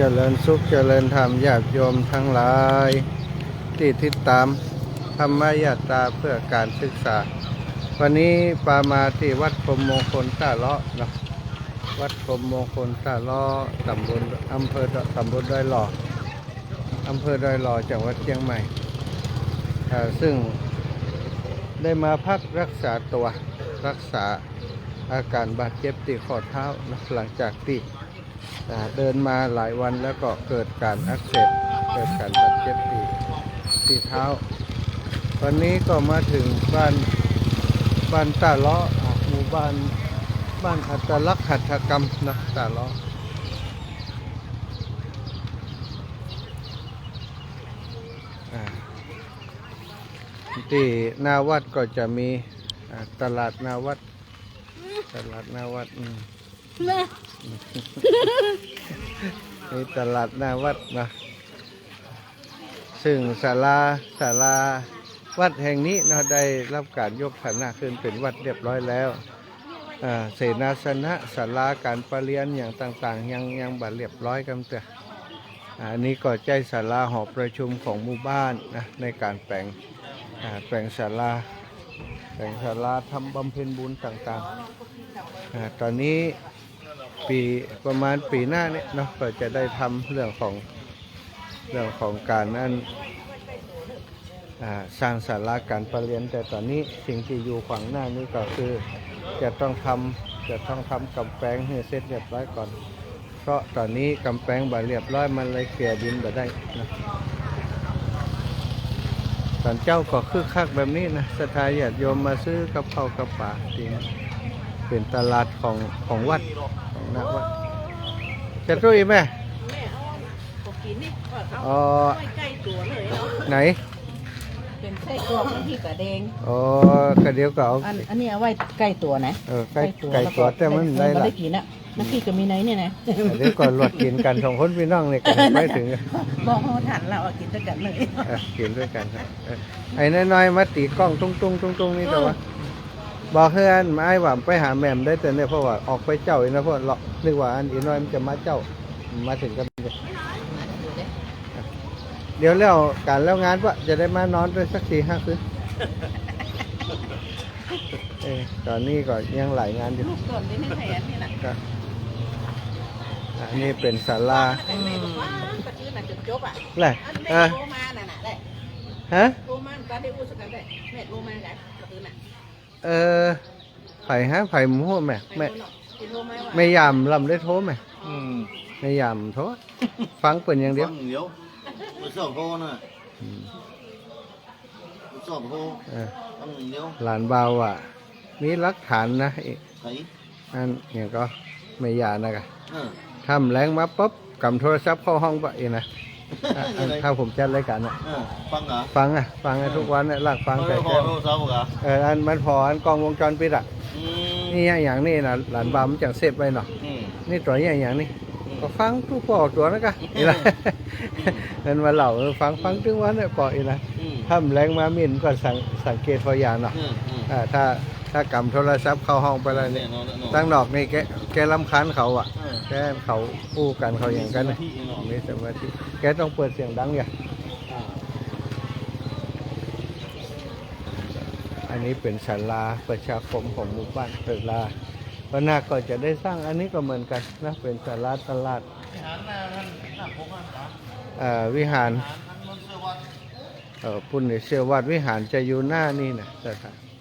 เจริญสุขเจริญธรรมญาติโยมทั้งหลาย ที่ติดตามธรรมยาตาเพื่อการศึกษา วันนี้ปามาที่วัดพรมมงคลตาเลาะนะวัดพรมมงคลตาเลาะตำบลอำเภอตำบลดอยหล่ออำเภอดอยหล่อจังหวัดเชียงใหม่ซึ่งได้มาพักรักษาตัวรักษาอาการบาดเจ็บที่ข้อเท้านะหลังจากที่ เดินมาหลายวันแล้วก็เกิดการอักเสบเกิดการบาดเจ็บที่ที่เท้า วันนี้ก็มาถึงบ้านบ้านตาล้ออะหมู่บ้านบ้านอัตลักษณ์หัตถกรรมนะตาล้อที่หนาวัดก็จะมีตลาดหนาวัด ตลาดหนาวัดอืม นี่ตลาดหน้าวัดนะซึ่งศาลาศาลาวัดแห่งนี้นะได้รับการยกฐานะขึ้นเป็นวัดเรียบร้อยแล้วเสนาสนะศาลาการประเรียนอย่างต่างๆ ยังยังบัดเรียบร้อยกันเถอะอ่าอันนี้ก็ใจศาลาหอประชุมของหมู่บ้านนะในการแปลงแปลงศาลาแปลงศาลาทำบำเพ็ญบุญต่างๆอ่าตอนนี้ ปีประมาณปีหน้าเนี่ยเนาะก็จะได้ทำเรื่องของเรื่องของการนั้นสร้างศาลาการประเรียน แต่ตอนนี้สิ่งที่อยู่ขวางหน้านี้ก็คือจะต้องทำจะต้องทำกำแพงให้เสร็จเรียบร้อยก่อน เพราะตอนนี้กำแพงบ่เรียบร้อยมันเลยเกลี่ยดินบ่ได้นะตอนเจ้าก็คึกคักแบบนี้นะสถาญาติโยมมาซื้อกับข้ากับป่าจริงเป็นตลาดของของวัด นักวัดจะตุ้ยไหมแม่เอาปกินนี่ก็เอาอ๋อไม่ใกล้ตัวเลยเนาะไหน เป็นไส้กรอกน้ำพริกกระเดงอ๋อกระเดียวก็เอาอันอันนี้เอาไว้ใกล้ตัวนะเออไก่ไก่ตัวแต่มันได้ละละได้กินอะน้ำพริกก็มีไหนเนี่ยนะเดี๋ยวก่อนรวดกินกันสองคนพี่น้องเนี่ยกันไปถึงบอกเขาทันแล้วเอากินด้วยกันเลยเออกินด้วยกันครับเออไอ้น้อยๆมาตีกล้องตุ้งตุ้งตุ้งตุ้งนี่แต่ว่า บอกเพื่อนมาไอ้ว่าไปหาแหม่มได้แต่เนี่ยเพราะว่าออกไปเจ้าอีกนะเพราะเลาะนึกว่าอันอีน้อยมันจะมาเจ้ามาถึงกันเดี๋ยวแล้วการแล้วงานว่าจะได้มานอนด้วยสักสี่ห้าคืนเออตอนนี้ก็ยังหลายงานอยู่ลูกก่อนได้ในแผนนี่แหละก็อันนี้เป็นศาลาอืมว่าตะกี้น่ะจนจบอะแหละอันอะแม่โทรมาน่ะน่ะได้ฮะโทรมาตอนได้อู้สักกันได้แม่โทรมาได้ตะกี้น่ะ เออไผ่ฮะไผ่หมูแม่ไปแม่โทรเนาะไปโทรมาว่าไม่ยามลำได้โทรไหมอืมไม่ยามโทรฟังเปิ่นอย่างเดียวฟังเดียวไม่ชอบโทรนะอืมไม่ชอบโทรเออฟังเดียวหลานเบาอะมีหลักฐานนะไอ้ใส่อันเนี่ยก็ไม่ยานะกะเออทำแรงมาปุ๊บกำโทรศัพท์เข้าห้องปะเองนะ อะอันถ้าผมจัดรายการอะเออฟังเหรอฟังอะฟังอะทุกวันเนี่ยลากฟังไม่แต่พอแก้วโทรศัพท์เหรอเอออันมันพออันกล้องวงจรปิดอะอืมนี่อย่างนี้นะหลานเบามันจังเซฟไว้เนาะอืม นี่ตัวอย่างอย่างนี้ก็ฟังทุกปอกตัวนะกะอีละนั่นมาเหล่าเออฟังฟังถึงวันเนี่ยปอกอีละอืมถ้าแรงมามินก็สังสังเกตพออย่างเนาะ อืมอืม อ่าถ้า ถ้ากำโทรศัพท์เข้าห้องไปแล้วแน่เนี่ยนอนแน่นอนตั้งดอกนี่แกแกลำคาญเขาอะเออแกเขาอู้กันเขาอย่างกันมีนะสมาธิเนาะมีสมาธิแกต้องเปิดเสียงดังอย่าอ่าอันนี้เป็นศาลาประชาคมของหมู่บ้านเปิดลาวันหน้าก็จะได้สร้างอันนี้ก็เหมือนกันนะเป็นศาลาตลาดวิหารหน้ามันหน้าพกอะครับอ่าวิหารวิหารมันมันเสื้อวัดเออปุ่นในเชื่อวัดวิหารจะอยู่หน้านี่นะสถานอ่า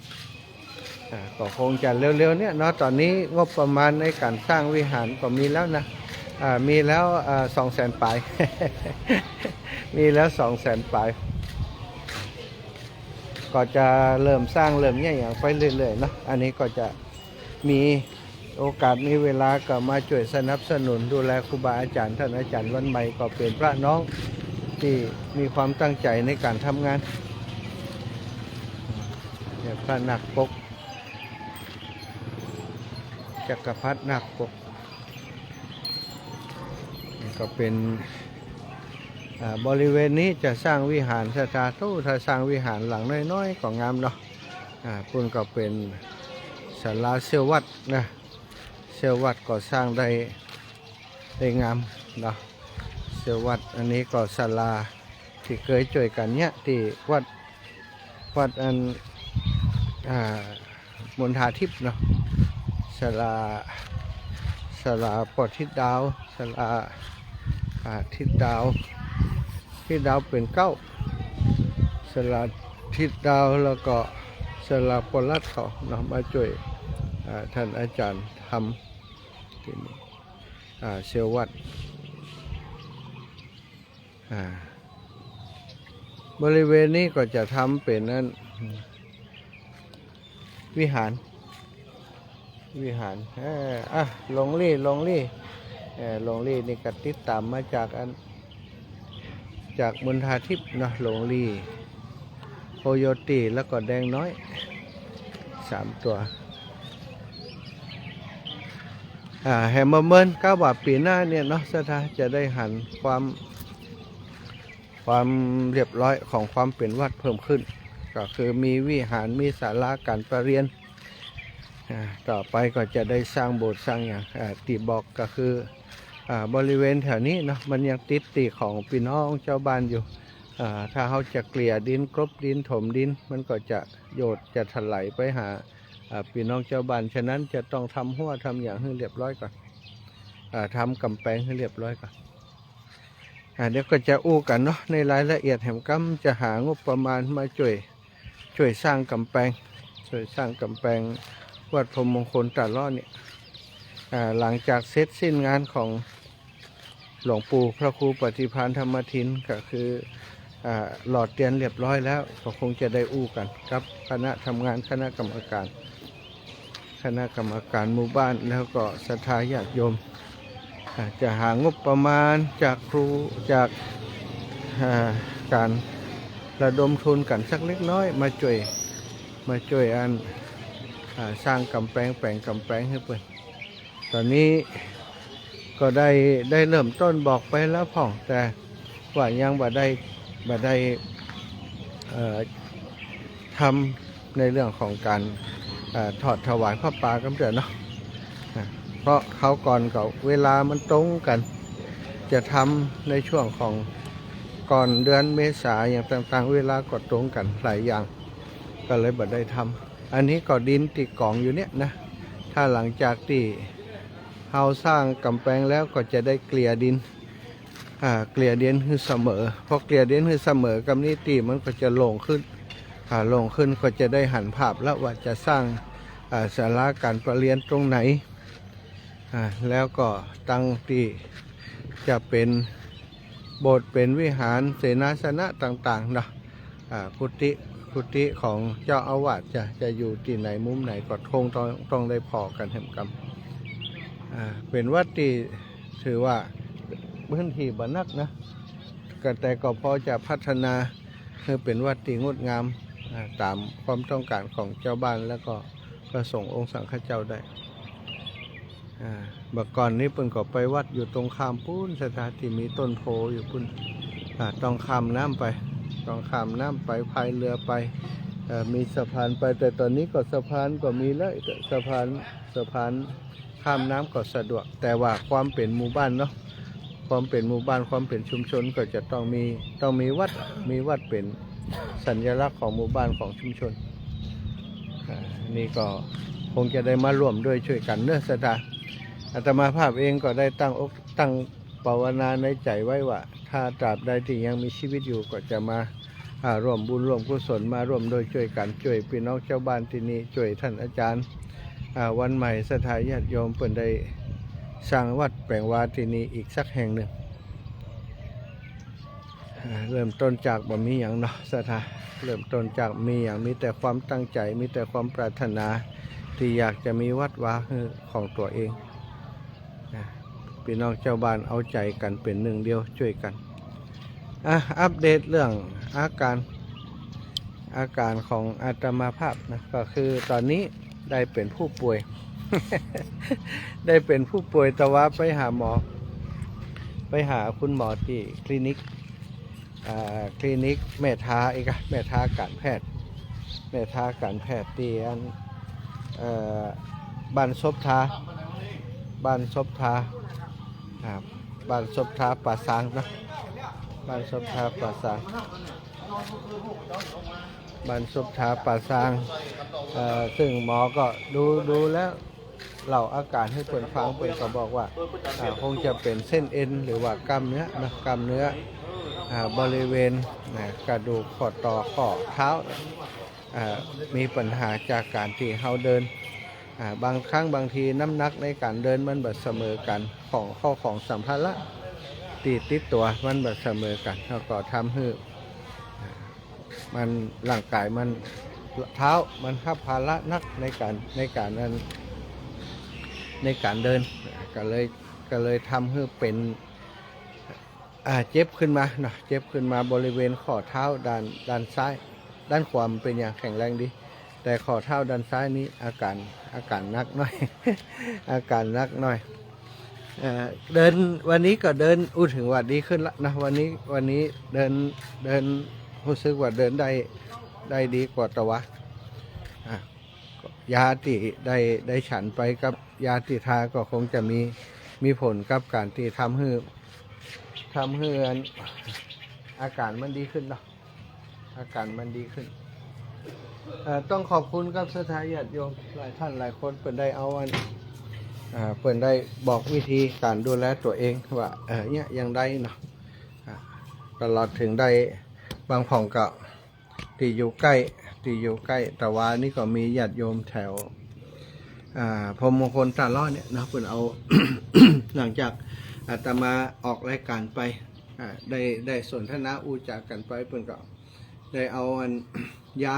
ก็คงจะเร็วๆเนี่ยเนาะตอนนี้งบประมาณในการสร้างวิหารก็มีแล้วนะมีแล้วสองแสนปลาย มีแล้วสองแสนปลาย ก็จะเริ่มสร้างเริ่มเนี่ยอย่างไปเรื่อยๆเนาะอันนี้ก็จะมีโอกาสมีเวลาก็มาช่วยสนับสนุนดูแลครูบาอาจารย์ท่านอาจารย์วันใหม่ก็เป็นพระน้องที่มีความตั้งใจในการทำงานเนี่ยพระนักปก จักรพรรดินักปกนี่ก็เป็นบริเวณนี้จะสร้างวิหารสถาทูถ้าสร้างวิหารหลังน้อยๆก็งามเนาะอ่าปุ่นก็เป็นศาลาเซวัดนะเซวัดก็สร้างได้ได้งามเนาะสียวัดอันนี้ก็ศาลาที่เคยช่วยกันเนี่ยที่วัดวัดอันอ่ามณฑาทิพย์เนาะ ศาลาศาลาปอดทิศดาวศาลาอาทิศดาวทิศดาวเป็นเก้าศาลาทิศดาวแล้วก็ศาลาปอลัดเขาเนาะมาช่วยท่านอาจารย์ทำที่นี่เสียวัดบริเวณนี้ก็จะทำเป็นนั่นวิหาร วิหารเอ่ออะลงลี่ลงลี่เออลงลี่นี่ก็ติดตามมาจากอันจากมุนทาทิพย์เนาะลงลี่โคโยตีแล้วก็แดงน้อยสามตัวอ่าแฮมเมอร์เมินก้าบาทปีหน้าเนี่ยเนาะสถาจะได้หันความความเรียบร้อยของความเป็นวัดเพิ่มขึ้น ก็คือมีวิหารมีศาลาการประเรียน ต่อไปก็จะได้สร้างโบสถ์สร้างอย่างตีบอกก็คืออบริเวณแถวนี้เนาะมันยังติดตีของพี่น้องเจ้าบ้านอยู่ถ้าเขาจะเกลี่ยดินกรบดินถมดิน มันก็จะโยดจะถลายไปหาพี่น้องเจ้าบ้านฉะนั้นจะต้องทำหัวทำอย่างให้เรียบร้อยก่อนอาทำกำแพงให้เรียบร้อยก่อนอเดี๋ยวก็จะอู้กันเนาะในรายละเอียดแห่งกำจะหางบประมาณมาช่วยช่วยสร้างกำแพงช่วยสร้างกำแพง วัดพรมมงคลตาล้อเนี่ยหลังจากเสร็จสิ้นงานของหลวงปู่พระครูปฏิพานธรรมทินก็คืออหลอดเตียนเรียบร้อยแล้วก็คงจะได้อู้กันครับ คณะทำงานคณะกรรมการ คณะกรรมการหมู่บ้านแล้วก็ศรัทธาญาติโยม จะหางบประมาณจากครูจากาการระดมทุนกันสักเล็กน้อยมาช่วยมาช่วยอัน สร้างกำแพงแปลงกำแพงให้เพื่อนตอนนี้ก็ได้ได้เริ่มต้นบอกไปแล้วพ่อง แต่ว่ายังบ่ได้บ่ได้ทำในเรื่องของการอถอดถวายพระป่ากำเดือเนาะเพราะเขาก่อนก็เวลามันตรงกัน จะทำในช่วงของก่อนเดือนเมษาอย่างต่างๆ เวลาก็ตรงกันหลายอย่าง ก็เลยบ่ได้ทำ อันนี้ก็ดินติดกล่องอยู่เนี่ยนะ ถ้าหลังจากที่เฮาสร้างกำแพงแล้วก็จะได้เกลี่ยดินอ่าเกลี่ยดินคือเสมอพอเกลี่ยดินคือเสมอกำนี้ตีมันก็จะลงขึ้นอ่าลงขึ้นก็จะได้หันภาพแล้วว่าจะสร้างอ่าศาลาการประเรียนตรงไหนอ่าแล้วก็ตั้งที่จะเป็นโบสถ์เป็นวิหารเสนาสนะต่างๆนะอ่ากุฏิ กุฏิของเจ้าอาวาสจะจะอยู่ที่ไหนมุมไหนก็คงต้องต้องได้พอกันเหมกำอ่าเป็นวัดที่ถือว่าพื้นที่บนักนะก็แต่ก็พอจะพัฒนาให้เป็นวัดที่งดงามตามความต้องการของเจ้าบ้านแล้วก็ประสงค์องค์สังฆเจ้าได้อ่าเมื่ก่อนนี้เพิ่นก็ไปวัดอยู่ตรงข้ามปุ้นสถานที่มีต้นโพอยู่ปุ้นต้องข้ามน้ำไป ต้องข้ามน้ำไปพายเรือไปอมีสะพานไปแต่ตอนนี้ก็สะพานก็มีแล้วสะพานสะพานข้ามน้ำก็สะดวก แต่ว่าความเป็นหมู่บ้านเนาะความเป็นหมู่บ้านความเป็นชุมชนก็จะต้องมีต้องมีวัดมีวัดเป็นสัญลักษณ์ของหมู่บ้านของชุมชนนี่ก็คงจะได้มาร่วมด้วยช่วยกันเนื้อสถาอาตมาภาพเองก็ได้ตั้งอกตั้งภาวนาในใจไว้ว่า ถ้าตราบใดที่ยังมีชีวิตอยู่ก็จะมา ร่วมบุญร่วมกุศลมาร่วมโดยช่วยกันช่วยพี่น้องเจ้าบ้านที่นี่ช่วยท่านอาจารย์วันใหม่สถาญาติโยมเปิ่นได้สร้างวัดแปลงวาที่นี่อีกสักแห่งหนึ่งเริ่มต้นจากบ่มีอย่างเนาะสถาเริ่มต้นจากมีอย่างมีแต่ความตั้งใจมีแต่ความปรารถนาที่อยากจะมีวัดวาของตัวเองพี่น้องเจ้าบ้านเอาใจกันเป็นหนึ่งเดียวช่วยกัน อะอัปเดตเรื่องอาการอาการของอาตมาภาพนะก็คือตอนนี้ได้เป็นผู้ป่วย ได้เป็นผู้ป่วยแต่ว่าไปหาหมอ ไปหาคุณหมอที่คลินิกคลินิกแม่ทาอีกอะแม่ทาการแพทย์แม่ทาการแพทย์ที่อันบ้านซบทาบ้านซบทาครับบ้านศพทาป่าซางนะ บ้านศพทาป่าซางบ้านศพทาป่าซางซึ่งหมอก็ดูดูแล้วเล่าอาการให้เปิ่นฟังเปิ่นก็บอกว่าคงจะเป็นเส้นเอ็นหรือว่ากล้ามเนื้อนะกล้ามเนื้ออบริเวณกระดูกข้อต่อข้อเท้ามีปัญหาจากการที่เฮาเดินบางครั้งบางทีน้ำหนักในการเดินมันแบบเสมอกันของข้อของสัมภาระ ตีติดตัวมันแบบเสมอกันแล้วก็ทำให้มันร่างกายมันเท้ามันทับภาระนักในการในการนั้นในการเดินก็เลยก็เลยทำให้เป็นเจ็บขึ้นมาเนาะเจ็บขึ้นมาบริเวณข้อเท้าด้านด้านซ้าย ด้านขวามันเป็นอย่างแข็งแรงดี แต่ข้อเท้าด้านซ้ายนี้อาการอาการนักหน่อย อาการนักหน่อย เอ่อเดินวันนี้ก็เดินอู้ถึงว่าดีขึ้นละนะวันนี้วันนี้เดินเดินรู้สึกว่าเดินได้ได้ดีกว่าตะวะยาที่ได้ได้ฉันไปกับยาที่ทาก็คงจะมีมีผลกับการที่ทำให้ทำให้อาการมันดีขึ้นเนาะอาการมันดีขึ้นต้องขอบคุณกับสถาญาติโยมหลายท่านหลายคนเปิดได้เอาอัน อ่าเปิดได้บอกวิธีการดูแลตัวเองว่าเออเนี่ยยังได้เนาะตลอดถึงได้บางผ่องกับที่อยู่ใกล้ที่อยู่ใกล้แต่ว่านี่ก็มีญาติโยมแถวอ่าพรมมงคลตาล้อเนี่ยนะเปิดเอาหลังจากอาตมาออกรายการไปได้ได้สนทนาอูจากกันไปเปิดก็ได้เอาอันยา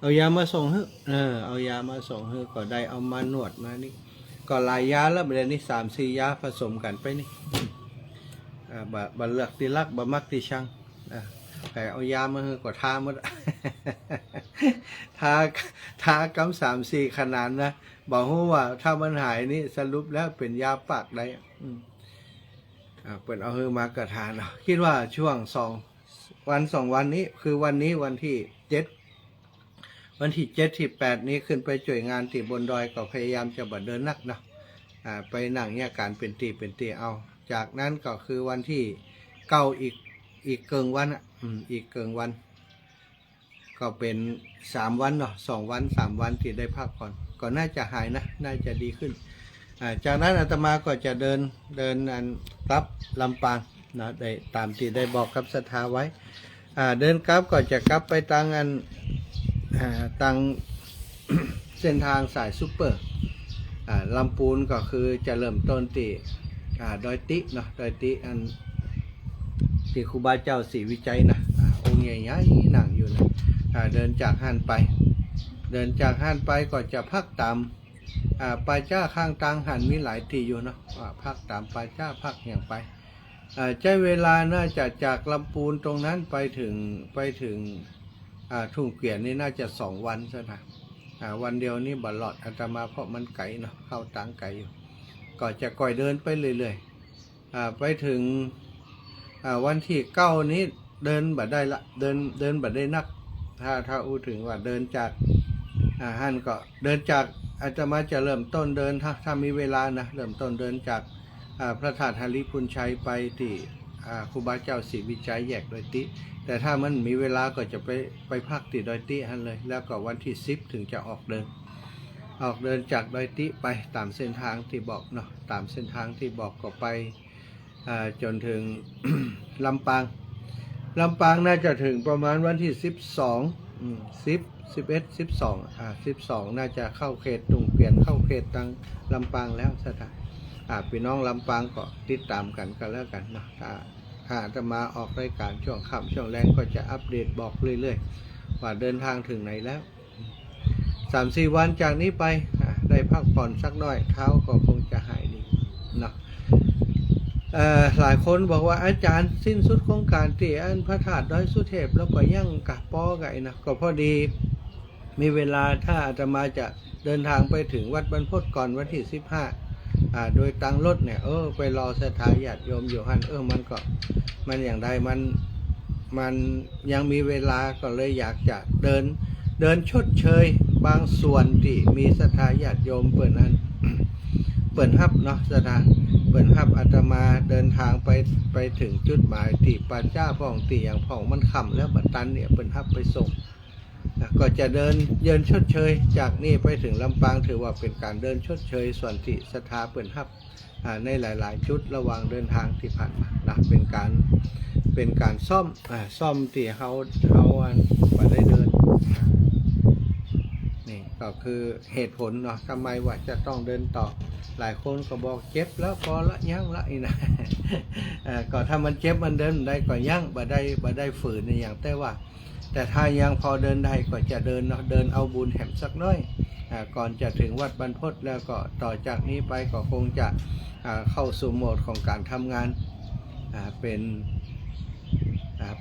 เอายามาส่งให้เออเอายามาส่งให้ก็ได้เอามานวดมานี่ ก็หลายยาแล้วเดี๋ยวนี้สามสี่ยาผสมกันไปนี่อ่าบะบะเลือกตีรักบะมักตีชังแต่เอายามาให้ก็ทามดทาทากำสามสี่ขนาดนะบอกว่าถ้ามันหายนี่สรุปแล้วเป็นยาปากได้เปิดเอาเฮอมากระทานคิดว่าช่วงสองวันสองวันนี้คือวันนี้วันที่เจ็ด วันที่เจ็ดที่แปดนี้ขึ้นไปจ่วยงานที่บนดอยก็พยายามจะบัดเดินนักนะอ่าไปนั่งเนี่ยการเป็นตีเป็นตีเอา จากนั้นก็คือวันที่เก้าอีกอีกเกิงวันอะอืมอีกเกิงวัน ก็เป็นสามวันเนาะสองวันสามวันที่ได้พักผ่อนก็น่าจะหายนะ น่าจะดีขึ้น จากนั้นอาตมาก็จะเดินเดินอันกลับลำปางนะได้ตามที่ได้บอกกับศรัทธาไว้ เดินกลับก็จะกลับไปทางอัน ตังเส้นทางสายซูเปอร์ลำปูนก็คือจะเริ่มต้นที่ดอยติเนาะดอยติอันที่ครูบาเจ้าศรีวิจัยนะองค์ใหญ่ๆนั่งอยู่นะเดินจากห้านไป เดินจากห้านไปก็จะพักตามอ่าปลาจ้าข้างตังหันมีหลายที่อยู่เนาะพักตามปลาจ้าพักอย่างไปใช้เวลาน่าจะจากลำปูนตรงนั้นไปถึงไปถึง ทุ่งเกวียนนี่น่าจะสองวันซะนะวันเดียวนี่บัลลอดอาตมาเพราะมันไกลเนาะเข้าตังไกลอยู่ ก็จะก่อยเดินไปเรื่อยๆไปถึงวันที่เก้านี้เดินบัดได้ละเดินเดินบัดได้นัก ถ้าถ้าอู้ถึงว่าเดินจากฮั่นก็เดินจากอาตมาจะเริ่มต้นเดินถ้าถ้ามีเวลานะเริ่มต้นเดินจากพระธาตุฮาริพุนชัยไปที่ ครูบาเจ้าศรีวิจัยแยกโดยติ แต่ถ้ามันมีเวลาก็จะไปไปพักที่ดอยติฮันเลย แล้วก็วันที่สิบถึงจะออกเดิน ออกเดินจากดอยติไปตามเส้นทางที่บอกเนาะตามเส้นทางที่บอกก็ไปจนถึงลำปางลำปางน่าจะถึงประมาณวันที่สิบสองสิบสิบเอ็ดสิบสองอ่าสิบสองน่าจะเข้าเขตตุงเปลี่ยนเข้าเขตตังลำปางแล้วสถานอ่าพี่น้องลำปางก็ติดตามกันกันแล้วกันเนาะ ถ้าจะมาออกรายการช่วงค่ำช่วงแรงก็จะอัปเดตบอกเรื่อยๆ ว่าเดินทางถึงไหนแล้วสามสี่วันจากนี้ไปได้พักผ่อนสักหน่อยเท้าก็คงจะหายดีเนาะหลายคนบอกว่าอาจารย์สิ้นสุดโครงการที่อันพระธาตุดอยสุเทพแล้วก็ยั่งกับป้อไก่นะก็พอดีมีเวลาถ้าอาตมาจะเดินทางไปถึงวัดบรรพตก่อนวันที่สิบห้า โดยตังรถเนี่ย เออ ไปรอสถาญาติโยมอยู่หันเออมันก็ มันอย่างใดมันมันยังมีเวลาก็เลยอยากจะเดิน เดินชดเชยบางส่วนที่มีศรัทธาญาติโยมเปิดนั้น เปิดฮับเนาะศรัทธาเปิดฮับอาตมาเดินทางไปไปถึงจุดหมายที่ป่าจ้าพ่องตีอย่างพ่องมันค่ำแล้วบัดตันเนี่ยเป็นฮับไปส่ง ก็จะเดินเยินชดเชย จากนี่ไปถึงลำปางถือว่าเป็นการเดินชดเชย ส่วนที่สถาเปินฮับอ่าในหลาย ๆ จุดระหว่างเดินทางที่ผ่านมานะเป็นการเป็นการซ่อมอซ่อมที่เขาเขาอันว่าได้เดินนี่ก็คือเหตุผลเนาะทำไมว่าจะต้องเดินต่อหลายคนก็บอกเจ็บแล้วพอละยั่งละอีนะเอ่อก็ถ้ามันเจ็บมันเดินได้ก็ยั่งบ่ได้บ่ได้ฝืนในอย่างแต่ว่า แต่ถ้ายังพอเดินได้ก็จะเดินเดินเอาบุญแหมสักน้อยอก่อนจะถึงวัดบรรพตแล้วก็ต่อจากนี้ไปก็คงจะเข้าสู่โหมดของการทำงานเป็น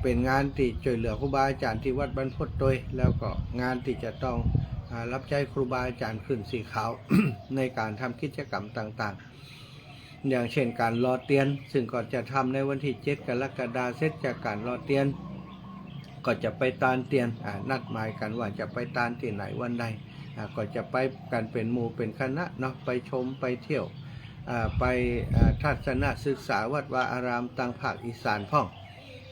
เป็นงานที่ช่วยเหลือครูบาอาจารย์ที่วัดบรรพตโดยแล้วก็งานที่จะต้องอรับใช้ครูบาอาจารย์ขึ้นสีขาวในการทำกิจกรรมต่างๆ อย่างเช่นการรอเตียน ซึ่งก็จะทำในวันที่ 7 กรกฎาคมเสร็จจากการรอเตียน ก็จะไปตานเตียนนัดหมายกันว่าจะไปตานที่ไหนวันใดก็จะไปกันเป็นหมู่เป็นคณะเนาะไปชมไปเที่ยวไปทัศนศึกษาวัดวาอารามต่างภาคอีสานพ่อง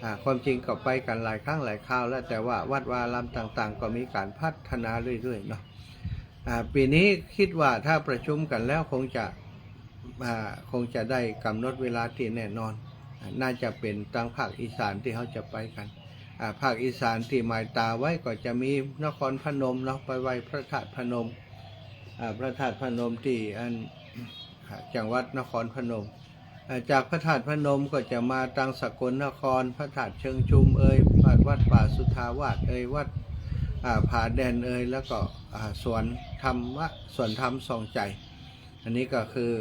อความจริงก็ไปกันหลายครั้งหลายคราวแล้วแต่ว่าวัดวาอารามต่างๆ ก็มีการพัฒนาเรื่อยๆเนาะปีนี้คิดว่าถ้าประชุมกันแล้วคงจะคงจะได้กำหนดเวลาที่แน่นอน น่าจะเป็นทางภาคอีสานที่เขาจะไปกัน ภาคอีสานที่หมายตาไว้ก็จะมีนครพนมเนาะไปไหว้พระธาตุพนมพระธาตุพนมที่อันจังหวัดนครพนม จากพระธาตุพนมก็จะมาทางสกลนคร พระธาตุเชิงชุมเอ่ยวัดวัดป่าสุทาวาสเอ่ยวัดผาแดนเอ่ยแล้วก็สวนธรรมะสวนธรรมสองใจ อันนี้ก็คือ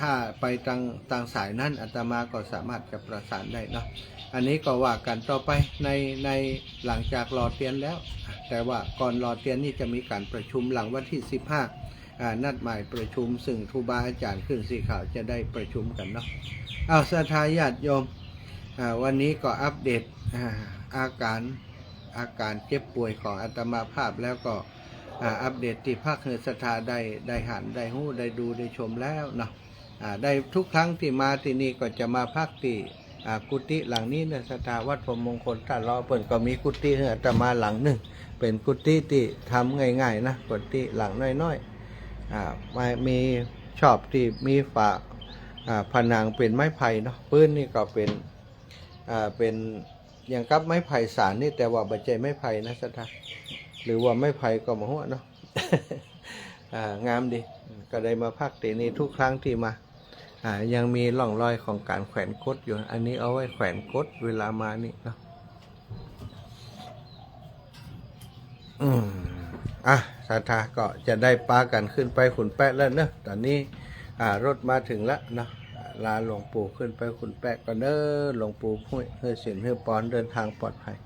ถ้าไปทางทางสายนั้นอาตมาก็สามารถจะประสานได้เนาะอันนี้ก็ว่ากันต่อไปในในหลังจากรอเตียนแล้ว แต่ว่าก่อนรอเตียนนี่จะมีการประชุมหลังวันที่ 15อ่านัดหมายประชุมซึ่งครูบาอาจารย์ขึ้นสีขาวจะได้ประชุมกันเนาะเอาสทายาติโยมวันนี้ก็อัปเดตอาการอาการเจ็บป่วยของอาตมาภาพแล้วก็อัปเดตที่ภาคเนือสถาได้ได้หันได้หู้ได้ดูได้ชมแล้วเนาะ ได้ทุกครั้งที่มาที่นี่ก็จะมาพักที่กุฏิหลังนี้นี่ยสถาวัดพรมมงคลท่ารอเปิ่นก็มีกุฏิให้อาตมาหลังหนึ่งเป็นกุฏิที่ทำง่ายๆนะกุฏิหลังน้อยๆอ่าไม่มีชอบที่มีฝาผนังเป็นไม้ไผ่เนาะพื้นนี่ก็เป็นเป็นอย่างกับไม้ไผ่สารนี่แต่ว่าบัจเจไม้ไผ่นะสัทธาหรือว่าไม้ไผ่ก็มาหัวเนาะงามดีก็ได้มาพักตีนี้ทุกครั้งที่มา ยังมีร่องรอยของการแขวนกดอยู่ อันนี้เอาไว้แขวนกดเวลามานี่เนาะอืมอะสัทธาก็จะได้ปลากันขึ้นไปขุนแปะแล้วเนอะตอนนี้ อ่ารถมาถึงแล้วเนาะลาหลวงปู่ขึ้นไปขุนแปะก่อนเด้อหลวงปู่ห้วยเฮือเสินเฮือปอนเดินทางปลอดภัย